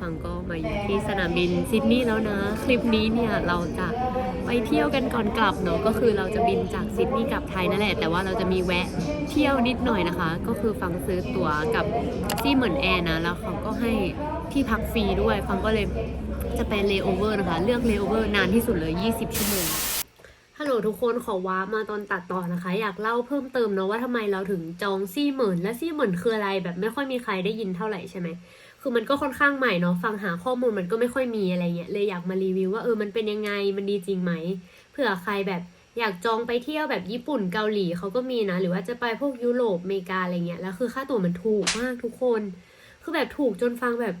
ฟังก็มาอยู่ที่สนามบินซิดนีย์แล้วนะ คลิปนี้เนี่ยเราจะไปเที่ยวกันก่อนกลับเนาะก็คือเราจะบินจากซิดนีย์กลับไทยนั่นแหละ แต่ว่าเราจะมีแวะเที่ยวนิดหน่อยนะคะ ก็คือฟังซื้อตั๋วกับซี่เหมือนแอร์นะ แล้วเขาก็ให้ที่พักฟรีด้วย ฟังก็เลยจะไปเลโอเวอร์นะคะ เลือกเลโอเวอร์นานที่สุดเลย 20 ชั่วโมงฮัลโหลทุกคนขอว้ามาตอนตัดต่อนะคะ อยากเล่าเพิ่มเติมเนาะว่าทำไมเราถึงจองซี่หมื่นและซี่หมื่นคืออะไรแบบไม่ค่อยมีใครได้ยินเท่าไหร่ใช่ไหม คือมันก็ค่อนข้างใหม่เนาะฟังหาข้อมูลมันก็ไม่ค่อยมีอะไรเงี้ยเลยอยากมารีวิวว่าเออมันเป็นยังไงมันดีจริงไหมเผื่อใครแบบอยากจองไปเที่ยวแบบญี่ปุ่นเกาหลีเขาก็มีนะ หรือว่าจะไปพวกยุโรปอเมริกาอะไรเงี้ยแล้วคือค่าตั๋วมันถูกมากทุกคน คือแบบถูกจนฟังแบบ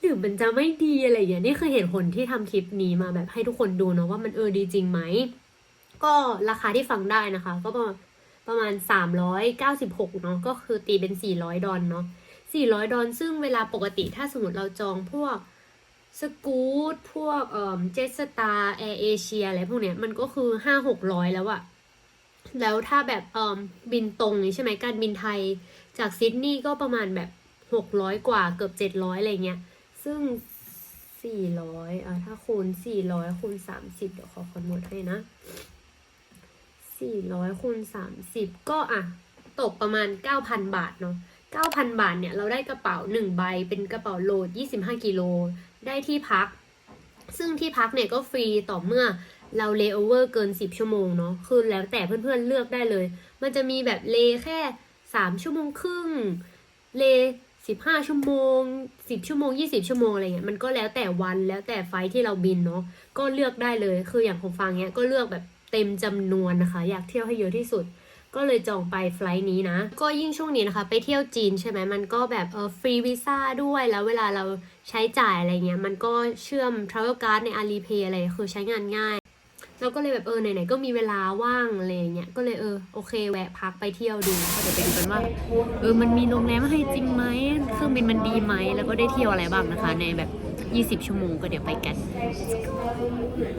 หรือมันจะไม่ดีอะไรอย่างเงี้ยนี่คือเหตุผลที่ทำคลิปนี้มาแบบให้ทุกคนดูเนาะว่ามันเออดีจริงไหม ก็ราคาที่ฟังได้นะคะ ก็ประมาณประมาณ 396เนาะก็คือตีเป็น 400 ดอลเนาะ 400 ดอลซึ่งเวลาปกติถ้าสมมติเราจองพวกสกูตพวกเอ่อเจสตาแอร์เอเชียอะไรพวกเนี้ยมันก็คือ5 600แล้วอะแล้วถ้าแบบเอ่อบินตรงนี้ใช่ไหมการบินไทยจากซิดนีย์ก็ประมาณแบบ600กว่าเกือบ700อะไรเงี้ย ซึ่ง400อะถ้าคูณ400คูณ30เดี๋ยวขอคำนวณให้นะ400คูณ30ก็อะ ตกประมาณ9,000บาทเนาะ 9,000 บาทเนี่ยเราได้กระเป๋า 1 ใบ เป็นกระเป๋าโหลด 25 กิโล ได้ที่พัก ซึ่งที่พักเนี่ยก็ฟรีต่อเมื่อเราเลโอเวอร์เกิน 10 ชั่วโมงเนาะ คือแล้วแต่เพื่อนๆเลือกได้เลย มันจะมีแบบเลแค่ 3 ชั่วโมงครึ่ง เล 15 ชั่วโมง 10 ชั่วโมง 20 ชั่วโมงอะไรเงี้ย มันก็แล้วแต่วันแล้วแต่ไฟที่เราบินเนาะ ก็เลือกได้เลย คืออย่างของฟังเนี้ยก็เลือกแบบเต็มจำนวนนะคะ อยากเที่ยวให้เยอะที่สุด ก็เลยจองไปไฟล์นี้นะ ก็ยิ่งช่วงนี้นะคะ ไปเที่ยวจีนใช่ไหมมันก็แบบเออฟรีวีซ่าด้วยแล้วเวลาเราใช้จ่ายอะไรเงี้ยมันก็เชื่อม Travel Card ใน Alipay อะไรคือใช้งานง่ายเราก็เลยแบบเออไหนๆก็มีเวลาว่างอะไรอย่างเงี้ยก็เลยเออโอเคแวะพักไปเที่ยวดูก็เดี๋ยวไปดูกันว่าเออมันมีโรงแรมให้จริงไหมเครื่องบินมันดีไหมแล้วก็ได้เที่ยวอะไรบ้างนะคะ ในแบบ 20 ชั่วโมงก็เดี๋ยวไปกันขึ้น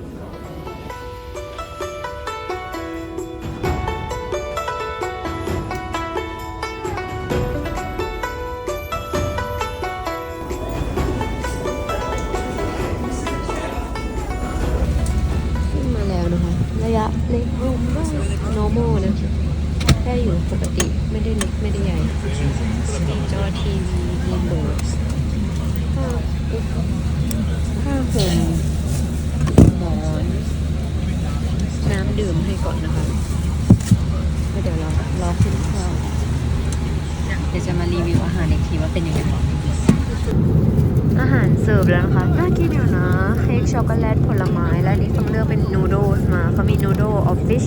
ช็อกโกแลตผลไม้ และนี่เขาเลือกเป็นนูโดสมาเขามีนูโดออฟฟิช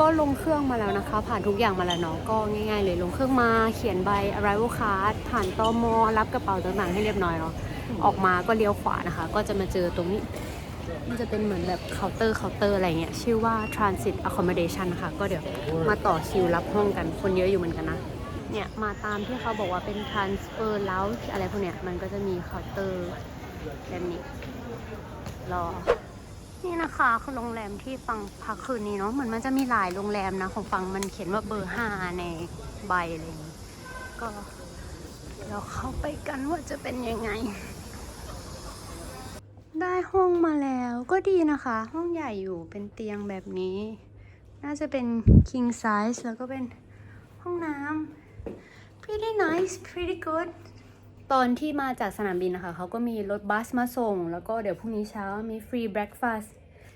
ก็ลงเครื่องมาแล้วนะคะ ผ่านทุกอย่างมาแล้วเนาะก็ง่ายๆเลยลงเครื่องมาเขียนใบ arrival card ผ่านตมรับกระเป๋าต่างๆให้เรียบร้อยเนาะออกมาก็เลี้ยวขวานะคะ ก็จะมาเจอตรงนี้ มันจะเป็นเหมือนแบบเคาน์เตอร์เคาน์เตอร์อะไรเงี้ยชื่อว่า Transit Accommodation ค่ะ ก็เดี๋ยวมาต่อคิวรับห้องกันคนเยอะอยู่เหมือนกันนะเนี่ยมาตามที่เขาบอกว่าเป็น transfer lounge อะไรพวกเนี้ยมันก็จะมีเคาน์เตอร์แบบนี้รอ นี่นะคะคือโรงแรมที่ฟังพักคืนนี้เนาะเหมือนมันจะมีหลายโรงแรมนะ ของฟังมันเขียนว่าเบอร์ห้าในใบอะไรอย่างนี้ก็เราเข้าไปกันว่าจะเป็นยังไง ได้ห้องมาแล้วก็ดีนะคะ ห้องใหญ่อยู่เป็นเตียงแบบนี้ น่าจะเป็น king size แล้วก็เป็นห้องน้ำ pretty nice pretty good ตอนที่มาจากสนามบินนะคะเขาก็มีรถบัสมาส่ง แล้วก็เดี๋ยวพรุ่งนี้เช้ามี free breakfast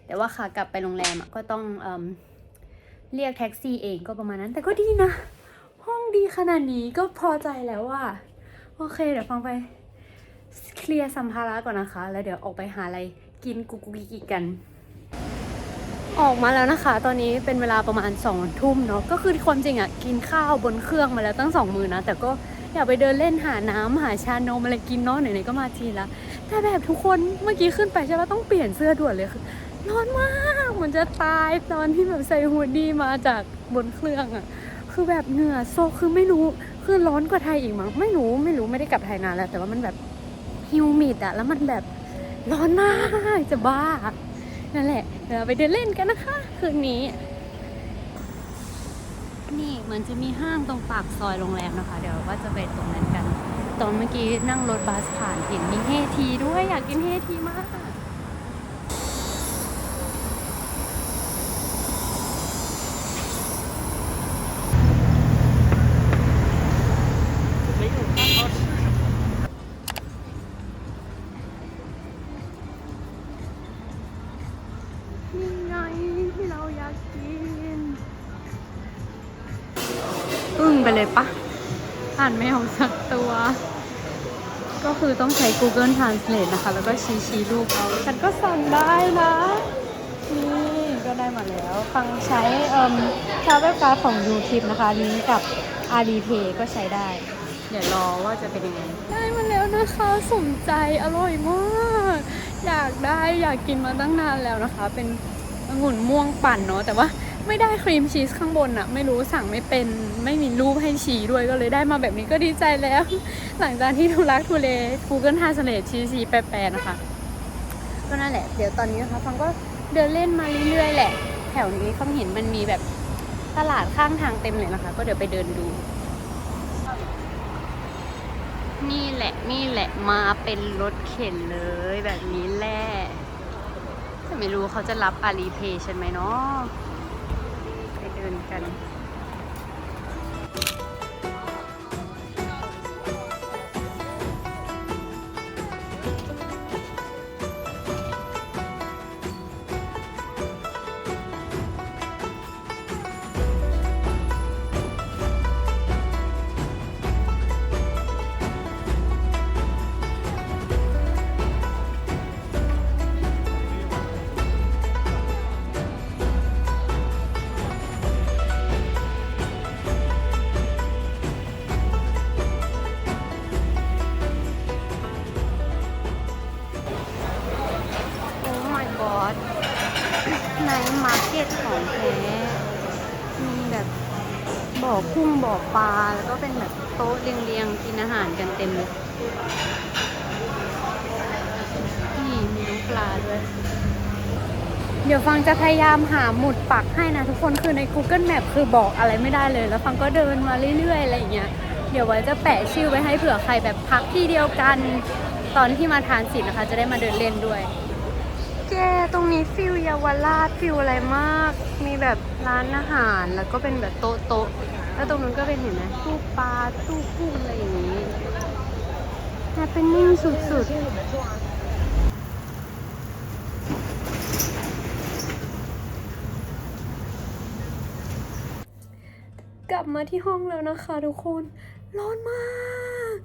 แต่ว่าขากลับไปโรงแรมก็ต้องเอเรียกแท็กซี่เองก็ประมาณนั้น แต่ก็ดีนะ ห้องดีขนาดนี้ก็พอใจแล้วว่าโอเค เดี๋ยวฟังไปเคลียร์สัมภาระก่อนนะคะ แล้วเดี๋ยวออกไปหาอะไรกินกุกกุกกิกกัน ออกมาแล้วนะคะ ตอนนี้เป็นเวลาประมาณสองทุ่มเนาะก็คือความจริงอะกินข้าวบนเครื่องมาแล้วตั้งสองมือนะแต่ก็ อยากไปเดินเล่นหาน้ำหาชานมอะไรกินเนาะไหนๆก็มาจีนแล้วแต่แบบทุกคนเมื่อกี้ขึ้นไปใช่ปะต้องเปลี่ยนเสื้อด่วนเลยคือร้อนมากเหมือนจะตายตอนที่แบบใส่ฮูดดี้มาจากบนเครื่องอะคือแบบเหงื่อโซกคือไม่รู้คือร้อนกว่าไทยอีกมั้งไม่รู้ไม่รู้ไม่ได้กลับไทยนานแล้วแต่ว่ามันแบบฮิวมิดอะแล้วมันแบบร้อนมากจะบ้านั่นแหละเดี๋ยวเราไปเดินเล่นกันนะคะ คืนนี้ นี่เหมือนจะมีห้างตรงปากซอยโรงแรมนะคะ เดี๋ยวว่าจะไปตรงนั้นกัน ตอนเมื่อกี้นั่งรถบัสผ่านเห็นมีเฮทีด้วยอยากกินเฮทีมาก Google Translate นะคะ แล้วก็ชี้ชี้รูปเอาฉันก็สั่งได้นะ นี่ก็ได้มาแล้ว ฟังใช้เอ่อ Travel Card ของ YouTube นะคะลิงก์กับ Alipay ก็ใช้ได้ เดี๋ยวรอว่าจะเป็นยังไง ได้มาแล้วนะคะสมใจอร่อยมาก อยากได้อยากกินมาตั้งนานแล้วนะคะ เป็นองุ่นม่วงปั่นเนาะแต่ว่า ไม่ได้ครีมชีสข้างบนอะไม่รู้สั่งไม่เป็นไม่มีรูปให้ชี้ด้วยก็เลยได้มาแบบนี้ก็ดีใจแล้ว หลังจากที่ทุลักทุเล Google Translate ชี้ชี้แปลๆนะคะ ก็นั่นแหละ เดี๋ยวตอนนี้นะคะฟังก็เดินเล่นมาเรื่อยๆแหละ แถวนี้ฟังเห็นมันมีแบบตลาดข้างทางเต็มเลยนะคะ ก็เดี๋ยวไปเดินดู นี่แหละนี่แหละมาเป็นรถเข็นเลยแบบนี้แหละแต่ไม่รู้เขาจะรับอาลีเพย์ฉันไหมเนาะ ไเดี๋ยวฟังจะพยายามหาหมุดปักให้นะทุกคนคือใน Google Map คือบอกอะไรไม่ได้เลย แล้วฟังก็เดินมาเรื่อยๆอะไรอย่างเงี้ยเดี๋ยวไว้จะแปะชื่อไว้ให้เผื่อใครแบบพักที่เดียวกัน ตอนที่มาทานสินนะคะ จะได้มาเดินเล่นด้วยแกตรงนี้ฟิลเยาวราชฟิลอะไรมาก มีแบบร้านอาหารแล้วก็เป็นแบบโต๊ะโต๊ะแล้วตรงนู้นก็เป็นเห็นไหมตู้ปลาตู้กุ้งอะไรอย่างนี้แฮปปี้นิ่งสุดๆ กลับมาที่ห้องแล้วนะคะทุกคน ร้อนมาก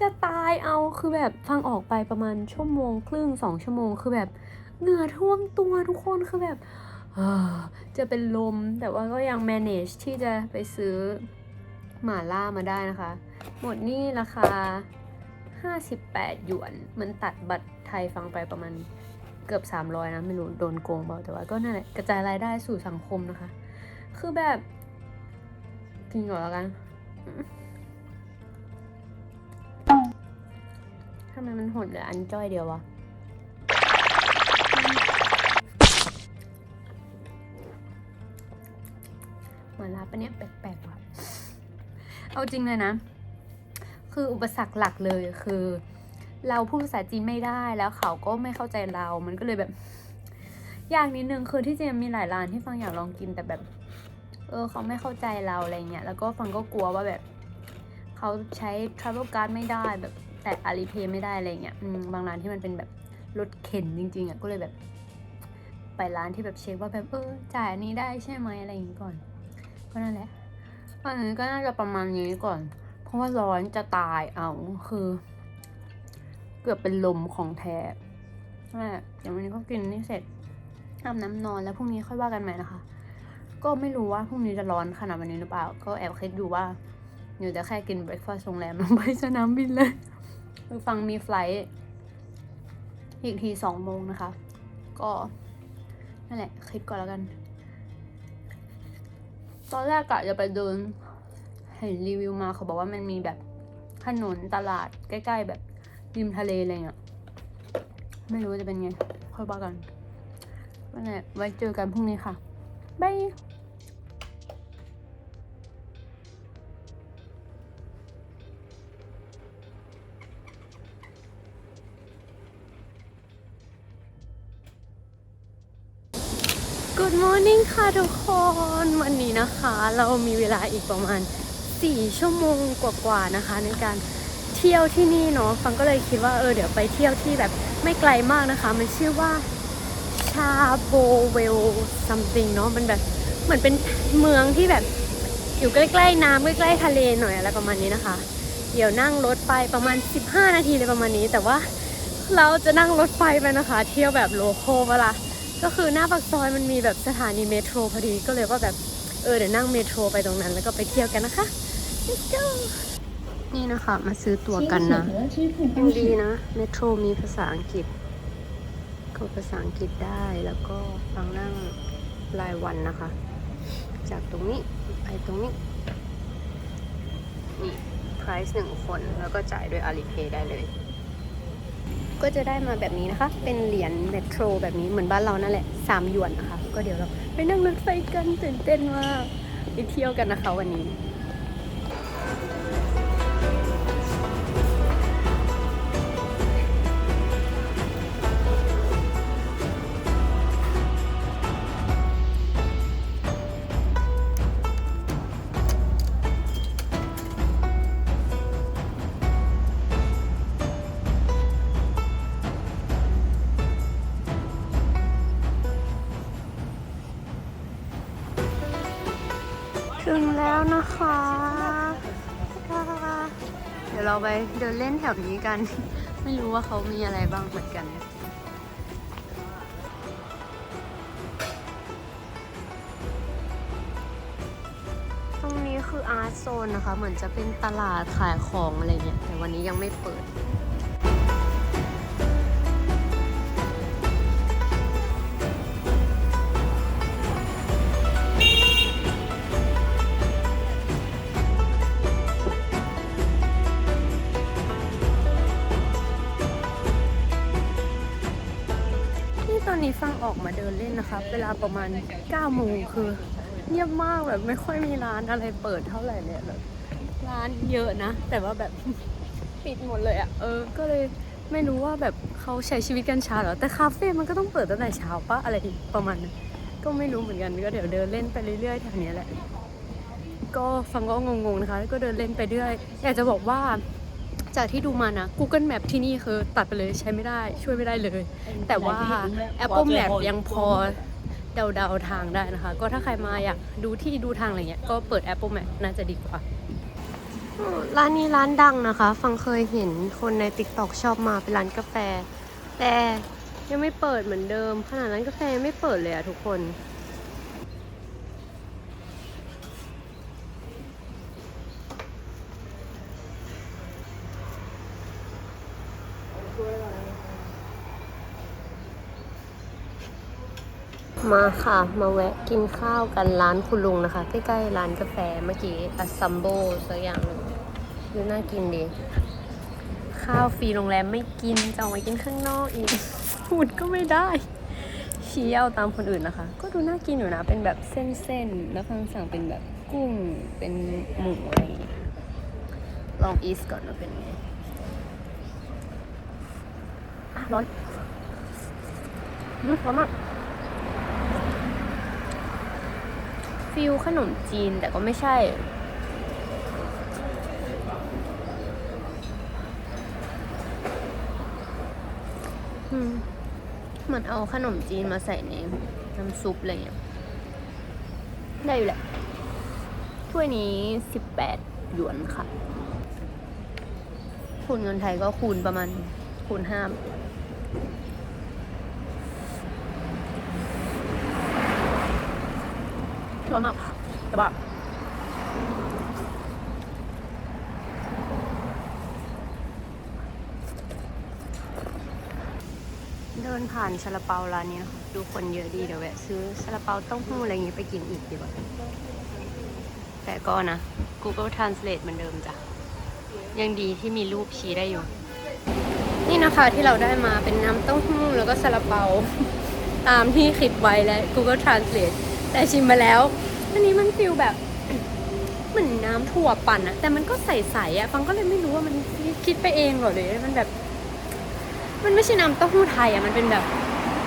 จะตายเอาคือแบบฟังออกไปประมาณชั่วโมงครึ่งสองชั่วโมงคือแบบเหงื่อท่วมตัวทุกคนคือแบบจะเป็นลมแต่ว่าก็ยัง manage ที่จะไปซื้อหมาล่ามาได้นะคะ หมดนี่ราคา 58 หยวน มันตัดบัตรไทยฟังไปประมาณเกือบ 300 นะ ไม่รู้ โดนโกงเปล่าแต่ว่าก็นั่นแหละ กระจายรายได้สู่สังคมนะคะ คือแบบ กินก่อนแล้วกันทำไมมันหดเหลืออันจ้อยเดียววะเหมือนรับปะเนี่ยแปลกๆว่ะ เอาจริงเลยนะ คืออุปสรรคหลักเลยคือ เราพูดภาษาจีนไม่ได้แล้วเขาก็ไม่เข้าใจเรา มันก็เลยแบบ ยากนิดนึงคือที่จริงมีหลายร้านที่ฟังอยากลองกินแต่แบบ เออเขาไม่เข้าใจเราอะไรเงี้ยแล้วก็ฟังก็กลัวว่าแบบเขาใช้ travel card ไม่ได้แบบแต่ Alipay ไม่ได้อะไรเงี้ยอืมบางร้านที่มันเป็นแบบรถเข็นจริงๆอะก็เลยแบบไปร้านที่แบบเช็คว่าแบบเออจ่ายอันนี้ได้ใช่ไหมอะไรอย่างงี้ก่อน ก็นั่นแหละอันนี้ก็น่าจะประมาณนี้ก่อน เพราะว่าร้อนจะตายเอาคือ เกือบเป็นลมของแท้นั่นแหละเดี๋ยววันนี้ก็กินนี่เสร็จอาบน้ำนอนแล้วพรุ่งนี้ค่อยว่ากันใหม่นะคะ ก็ไม่รู้ว่าพรุ่งนี้จะร้อนขนาดวันนี้หรือเปล่า ก็แอบคิดอยู่ว่าเดี๋ยวจะแค่กินเบรคฟาสต์โรงแรมแล้วไปสนามบินเลยคือฟังมีไฟล์อีกทีสองโมงนะคะ ก็นั่นแหละคิดก่อนแล้วกัน ตอนแรกกะจะไปเดินเห็นรีวิวมาเขาบอกว่ามันมีแบบถนนตลาดใกล้ ๆ แบบริมทะเลอะไรเงี้ยไม่รู้จะเป็นไงค่อยว่ากันนั่นแหละไว้เจอกันพรุ่งนี้ค่ะ บาย Good morning ค่ะทุกคนวันนี้นะคะ เรามีเวลาอีกประมาณ 4 ชั่วโมงกว่าๆนะคะ ในการเที่ยวที่นี่เนาะฟังก็เลยคิดว่าเออเดี๋ยวไปเที่ยวที่แบบไม่ไกลมากนะคะ มันชื่อว่าาโบเวล something เนาะมันแบบเหมือนเป็นเมืองที่แบบอยู่ใกล้ๆน้ำใกล้ๆทะเลหน่อยอะไรประมาณนี้นะคะ เดี๋ยวนั่งรถไปประมาณ 15 นาทีเลยประมาณนี้ แต่ว่าเราจะนั่งรถไฟไปนะคะ เที่ยวแบบโลโก้เวลาก็คือหน้าปากซอยมันมีแบบสถานีเมโทรพอดีก็เลยว่าแบบเออเดี๋ยวนั่งเมโทรไปตรงนั้น แล้วก็ไปเที่ยวกันนะคะ Let's go นี่นะคะ มาซื้อตั๋วกันนะยังดีนะเมโทรมีภาษาอังกฤษ ก็ภาษาอังกฤษได้แล้วก็ฟังนั่งรายวันนะคะ จากตรงนี้ไปตรงนี้ นี่ price หนึ่งคนแล้วก็จ่ายด้วย Alipay ได้เลย ก็จะได้มาแบบนี้นะคะ เป็นเหรียญเมโทรแบบนี้เหมือนบ้านเรานั่นแหละสามหยวนนะคะ ก็เดี๋ยวเราไปนั่งรถไฟกันตื่นเต้นมากไปเที่ยวกันนะคะวันนี้ เดี๋ยวเราไปเดินเล่นแถวนี้กัน ไม่รู้ว่าเขามีอะไรบ้างเหมือนกันตรงนี้คืออาร์ตโซนนะคะ เหมือนจะเป็นตลาดขายของอะไรเนี่ย แต่วันนี้ยังไม่เปิด นี่ตอนนี้ฟังออกมาเดินเล่นนะคะ เวลาประมาณ9โมงคือ เงียบมากแบบไม่ค่อยมีร้านอะไรเปิดเท่าไหร่เลยแบบร้านเยอะนะ แต่ว่าแบบปิดหมดเลยอะ่ะเออ ก็เลยไม่รู้ว่าแบบเขาใช้ชีวิตกันเช้าหรอ แต่คาเฟ่มันก็ต้องเปิดตั้งแต่เช้าปะอะไรประมาณนั้นก็ไม่รู้เหมือนกันก็เดี๋ยวเดินเล่นไปเรื่อยๆแถวนี้แหละ ก็ฟังก็งงๆนะคะ ก็เดินเล่นไปเรื่อยอยากจะบอกว่า จากที่ดูมานะ Google Map ที่นี่คือตัดไปเลยใช้ไม่ได้ช่วยไม่ได้เลย แต่ว่า Apple Map ยังพอเดาๆทางได้นะคะ ก็ถ้าใครมาอยากดูที่ดูทางอะไรเงี้ยก็เปิด Apple Map น่าจะดีกว่าอืมร้านนี้ร้านดังนะคะ ฟังเคยเห็นคนใน TikTok ชอบมาเป็นร้านกาแฟ แต่ยังไม่เปิดเหมือนเดิม ขนาดร้านกาแฟยังไม่เปิดเลยอะทุกคน มาค่ะ มาแวะกินข้าวกันร้านคุณลุงนะคะ ใกล้ๆร้านกาแฟเมื่อกี้อัสซัมโบสักอย่างหนึ่งดูน่ากินดี ข้าวฟรีโรงแรมไม่กินจะออกมากินข้างนอกอีกพูดก็ไม่ได้ชี้เอาตามคนอื่นนะคะ ก็ดูน่ากินอยู่นะเป็นแบบเส้นๆแล้วข้างสั่งเป็นแบบกุ้งเป็นหมูอะไรองเงี้ยลองอีสก่อนว่าเป็นไงร้อนร้อนมาก ฟิลขนมจีนแต่ก็ไม่ใช่ เหมือนเอาขนมจีนมาใส่ในน้ำซุปอะไรอย่างเงี้ย ได้อยู่แหละ ถ้วยนี้สิบแปดหยวนค่ะ คูณเงินไทยก็คูณประมาณคูณห้า ร้อนมากแต่ว่าเดินผ่านซาลาเปาร้านนี้นะคะดูคนเยอะดีเดี๋ยวแวะซื้อซาลาเปาเต้าหู้อะไรอย่างงี้ไปกินอีกดีกว่า แต่ก็นะ Google Translate เหมือนเดิมจ้ะ ยังดีที่มีรูปชี้ได้อยู่ นี่นะคะที่เราได้มาเป็นน้ำเต้าหู้แล้วก็ซาลาเปา ตามที่คลิปไว้และ Google Translate แต่ชิมมาแล้ว อันนี้มันฟิลแบบเหมือนน้ำถั่วปั่นอะแต่มันก็ใสๆอะฟังก็เลยไม่รู้ว่ามันคิดไปเองเหรอหรือมันแบบ มันไม่ใช่น้ำเต้าหู้ไทยอะมันเป็นแบบ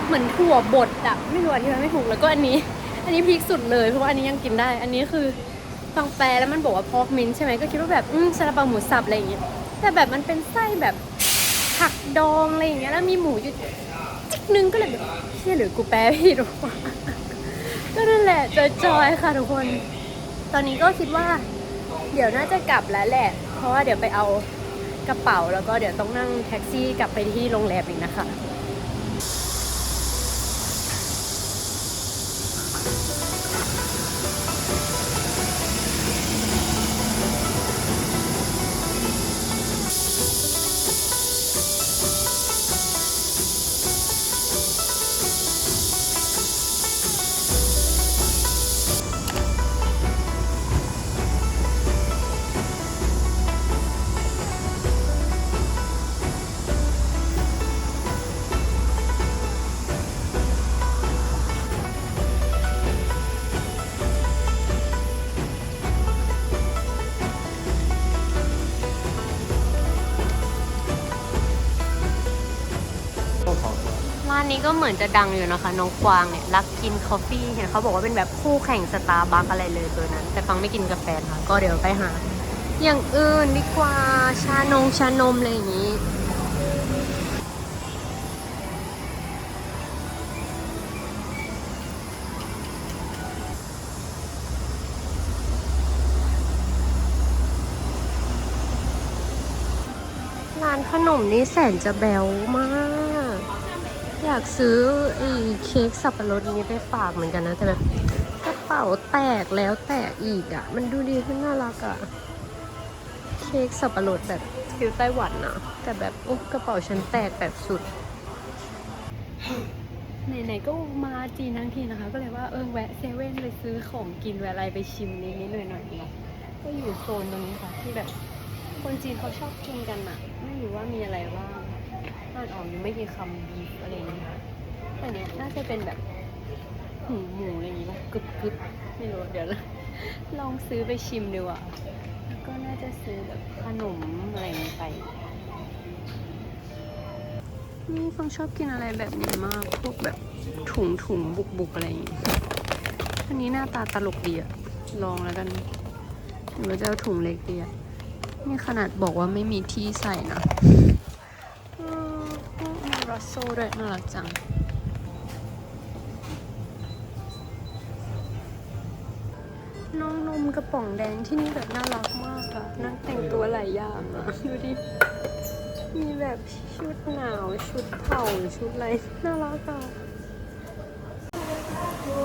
เหมือนถั่วบดอะไม่รู้อธิบายไม่ถูกแล้วก็อันนี้ อันนี้พีคสุดเลยเพราะว่าอันนี้ยังกินได้ อันนี้คือฟังแปลแล้วมันบอกว่าพอกมินใช่ไหมก็คิดว่าแบบอืมซาลาเปาหมูสับอะไรอย่างเงี้ยแต่แบบมันเป็นไส้แบบผักดองอะไรอย่างเงี้ยแล้วมีหมูอยู่จิกนึงก็เลยแบบเชี่ยหรือกูแปลผิดวะ ก็นั่นแหละจอยๆค่ะทุกคน ตอนนี้ก็คิดว่า เดี๋ยวน่าจะกลับแล้วแหละ เพราะว่าเดี๋ยวไปเอากระเป๋าแล้วก็เดี๋ยวต้องนั่งแท็กซี่กลับไปที่โรงแรมอีกนะคะ ก็เหมือนจะดังอยู่นะคะน้องกวางเนี่ยรักกินคอฟฟี่เห็นเขาบอกว่าเป็นแบบคู่แข่งสตาร์บัคอะไรเลยตัวนั้น แต่ฟังไม่กินกาแฟค่ะ ก็เดี๋ยวไปหา อย่างอื่นดีกว่าชานงชานมอะไรอย่างนี้ร้านขนมนี้แสนจะแบวมาก อยากซื้อไอ้เค้กสับปะรดนี้ไปฝากเหมือนกันนะแต่แบบกระเป๋าแตกแล้วแตกอีกอะ่ะ มันดูดีขึ้นน่ารักอะ่ะ เค้กสับปะรดแบบฟิวไต้หวันนะแต่แบบโอ้กระเป๋าฉันแตกแบบสุดไหนๆก็มาจีนทั้งทีนะคะ ก็เลยว่าเออแวะเซเว่นไปซื้อของกินแวะอะไรไปชิมนิดๆหน่อยๆเนาะก็อยู่โซนตรงนี้ค่ะที่แบบคนจีนเขาชอบกินกันอะไม่รู้ว่ามีอะไรบ้าง อ่านออกอยังไม่กี่คำบีฟอะไรอย่างเงี้ยค่ะแต่เนี้ยน่าจะเป็นแบบหูหมูอะไรอย่างงี้ป่ะกรึบกรึบไม่รู้เดี๋ยวลองซื้อไปชิมดีกว่าแล้วก็น่าจะซื้อแบบขนมอะไรอย่างงี้ไป นี่ฟังชอบกินอะไรแบบนี้มากพวกแบบถุงถุงบุกบุกอะไรอย่างงี้อันนี้หน้าตาตลกดีอะลองแล้วกันหรือว่าจะเอาถุงเล็กดีอะนี่ขนาดบอกว่าไม่มีที่ใส่นะ โซ่ด้วยน่ารักจัง น้องนมกระป๋องแดงที่นี่แบบน่ารักมากอะนั่งแต่งตัวหลายอย่างอะดูดิ มีแบบชุดหนาว ชุดเผาชุดอะไร น่ารักอะ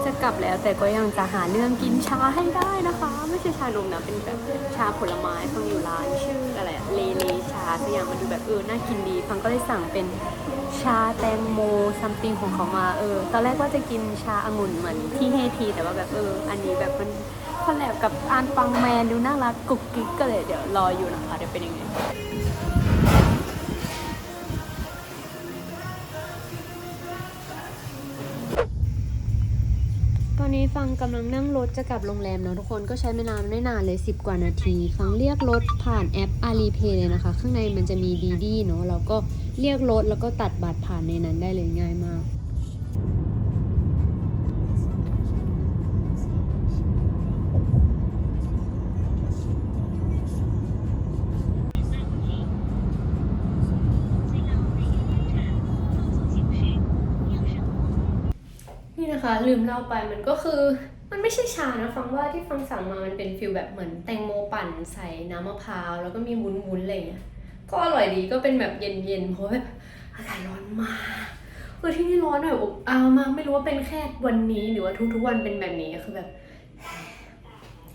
จะกลับแล้วแต่ก็ยังจะหาเรื่องกินชาให้ได้นะคะ ไม่ใช่ชานมนะเป็นแบบชาผลไม้ฟังอยู่ร้านชื่ออะไรเลเลชาสักอย่างมันดูแบบเออน่ากินดีฟังก็เลยสั่งเป็นชาแตงโมซัมติงของเขามาเออตอนแรกว่าจะกินชาองุ่นเหมือนที่เฮที แต่ว่าแบบเออ อันนี้แบบมันคอลแลบกับอานปังแมนดูน่ารักกุ๊กกิ๊กก็เลยเดี๋ยวรออยู่นะคะเดี๋ยวเป็นยังไง ฟังกำลังนั่งรถจะกลับโรงแรมเนาะทุกคนก็ใช้ไม่นานไม่นานเลย 10 กว่านาที ฟังเรียกรถผ่านแอป Alipay เลยนะคะ ข้างในมันจะมีดีดีเนาะแล้วก็เรียกรถแล้วก็ตัดบัตรผ่านในนั้นได้เลยง่ายมาก ลืมเล่าไปมันก็คือมันไม่ใช่ชานะฟังว่าที่ฟังสั่งมามันเป็นฟิลแบบเหมือนแตงโมปั่นใส่น้ำมะพร้าวแล้วก็มีวุ้นๆอะไรเงี้ยก็อร่อยดีก็เป็นแบบเย็นๆเพราะแบบอากาศร้อนมากคือที่นี่ร้อนแบบอบอ้าวมากไม่รู้ว่าเป็นแค่วันนี้หรือว่าทุกๆวันเป็นแบบนี้คือแบบ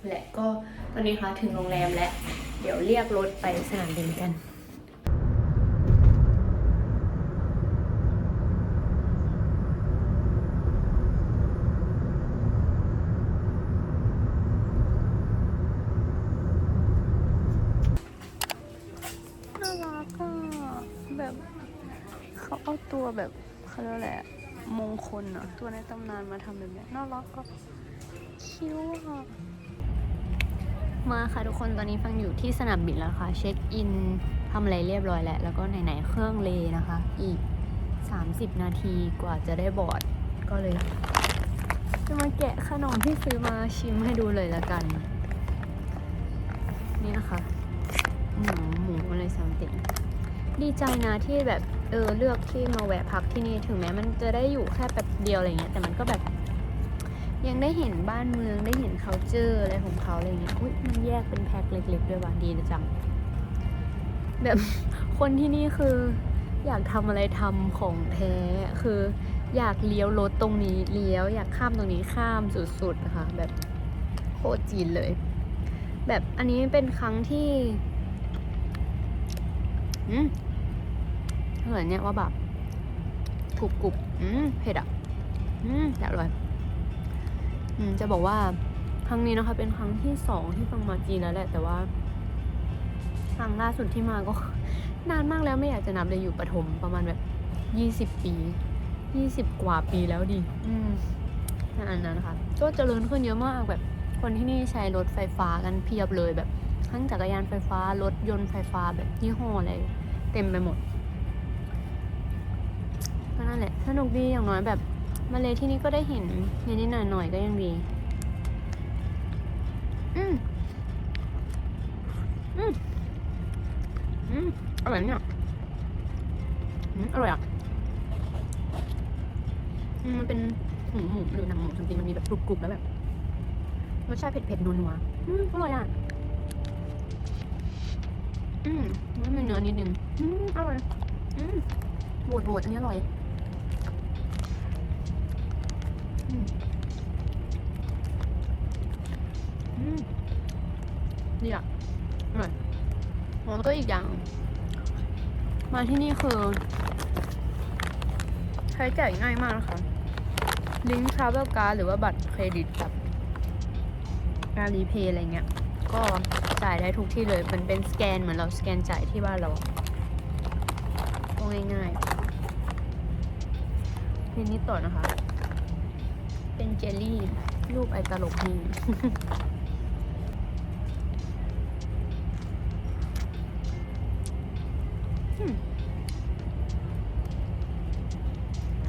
แหละก็ตอนนี้คะถึงโรงแรมแล้ว เดี๋ยวเรียกรถไปสนามบินกันารักอะแบบ เขาเอาตัวแบบเขาเรียกอะไรอะมงคลอะตัวในตำนานมาทำแบบนี้น่ารักก็คิ้วอะมาค่ะทุกคนตอนนี้ฟังอยู่ที่สนามบินแล้วค่ะ เช็คอินทำอะไรเรียบร้อยแล้ว แล้วก็ไหนๆเครื่องเลนะคะ อีก 30 นาทีกว่าจะได้บอร์ดก็เลย จะมาแกะขนมที่ซื้อมาชิมให้ดูเลยละกัน นี่นะคะ หมูหมูอะไรสัมติง ดีใจนะที่แบบเออเลือกที่มาแวะพักที่นี่ถึงแม้มันจะได้อยู่แค่แบบเดียวอะไรเงี้ยแต่มันก็แบบ ยังได้เห็นบ้านเมืองได้เห็น c u เจอร์อะไรของเขาอะไรเงี้ยอุ้ยมันแยกเป็นแพ็คเล็กๆด้วยว่ะดีจังแบบคนที่นี่คืออยากทำอะไรทำของแท้คืออยากเลี้ยวรถตรงนี้เลี้ยว อยากข้ามตรงนี้ข้ามสุดๆนะคะแบบโคตรจีนเลย แบบอันนี้เป็นครั้งที่อืม เหมือนเนี่ยว่าแบบกรุบกรุบอืมเผ็ดอะ อืมอร่อย อืมจะบอกว่าครั้งนี้นะคะ เป็นครั้งที่สองที่ฟังมาจีนแล้วแหละ แต่ว่า ครั้งล่าสุดที่มาก็ นานมากแล้วไม่อยากจะนับเลยอยู่ปฐมประมาณแบบยี่สิบปียี่สิบกว่าปีแล้วดิ อืมอันนั้นนะคะก็เจริญขึ้นเยอะมากแบบ คนที่นี่ใช้รถไฟฟ้ากันเพียบเลยแบบทั้งจักรยานไฟฟ้ารถยนต์ไฟฟ้าแบบยี่ห้ออะไรเต็มไปหมด ก็นั่นแหละสนุกดีอย่างน้อยแบบมาเลยที่นี่ก็ได้เห็นนิดๆหน่อยๆก็ยังดีอืมอืมอืมอร่อยเนี่ยอืมอร่อยอะอืมมันเป็นหมูหมูหรือหนังหมูจริงๆมันมีแบบกรุบๆแล้วแบบรสชาติเผ็ดๆนัวๆอืมอร่อยอะอืมมันเป็นเนื้อนิดนึงอืมอร่อยอืมโหวตโหวตอันนี้อร่อย อืมอืมดีอะอร่อยแล้วก็อีกอย่าง มาที่นี่คือ ใช้จ่ายง่ายมากนะคะ ลิงก์ทราเวลการ์ดหรือว่าบัตรเครดิตกับการรีเพย์อะไรเงี้ย ก็จ่ายได้ทุกที่เลย มันเป็นสแกนเหมือนเราสแกนจ่ายที่บ้านเราก็ง่ายๆทีนี้ต่อนะคะ เป็นเจลลี่ รูปไอตลกนี่อืม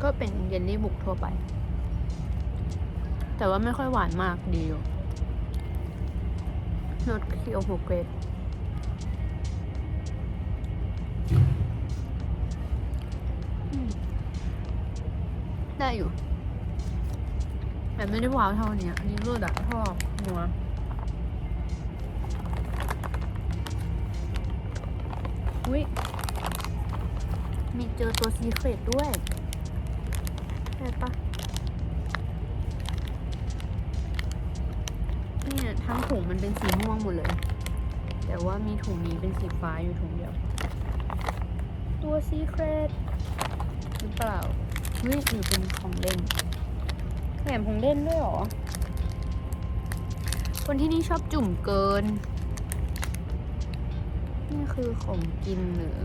ก็เป็นเยลลี่บุกทั่วไป แต่ว่าไม่ค่อยหวานมากดีอยู่รสเคียวโฮเกรดได้อยู่ ไม่ได้ว้าวเท่าอันเนี้ยอันนี้เลิศอะชอบนัวอุ้ยมีเจอตัวซีเครตด้วยใช่ปะทั้งถุงมันเป็นสีม่วงหมดเลย แต่ว่ามีถุงนี้เป็นสีฟ้าอยู่ถุงเดียว ตัวซีเครตหรือเปล่าเฮ้ยหรือเป็นของเล่น แถมของเล่นด้วยเหรอ คนที่นี่ชอบจุ่มเกิน นี่คือของกินหรือ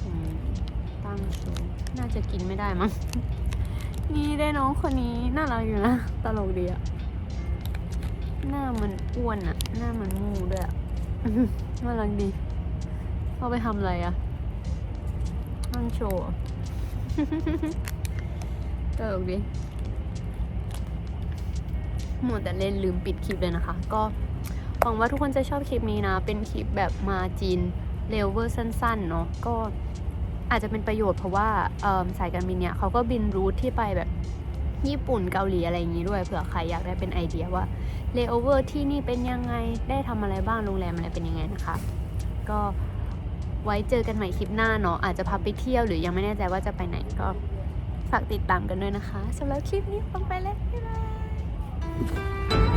ของตั้งโชว์น่าจะกินไม่ได้มั้ง นี่ได้น้องคนนี้น่ารักอยู่นะ ตลกดีอะหน้ามันอ้วนอะหน้ามันมูด้วยอะน่ารักดี เอาไปทำอะไรอะตั้งโชว์เหรอ ตลกดีหมดแต่เล่นลืมปิดคลิปเลยนะคะ ก็หวังว่าทุกคนจะชอบคลิปนี้นะ เป็นคลิปแบบมาจีนเร็วเวอร์สั้นๆเนาะก็อาจจะเป็นประโยชน์เพราะว่าสายการบินเนี่ยเขาก็บินรูทที่ไปแบบญี่ปุ่นเกาหลีอะไรอย่างนี้ด้วยเผื่อใครอยากได้เป็นไอเดียว่าเลเวอร์ที่นี่เป็นยังไงได้ทำอะไรบ้างโรงแรมอะไรเป็นยังไงนะคะ ก็ไว้เจอกันใหม่คลิปหน้าเนาะอาจจะพาไปเที่ยวหรือยังไม่แน่ใจว่าจะไปไหนก็ ฝากติดตามกันด้วยนะคะสำหรับคลิปนี้ฟังไปแล้วบ๊ายบาย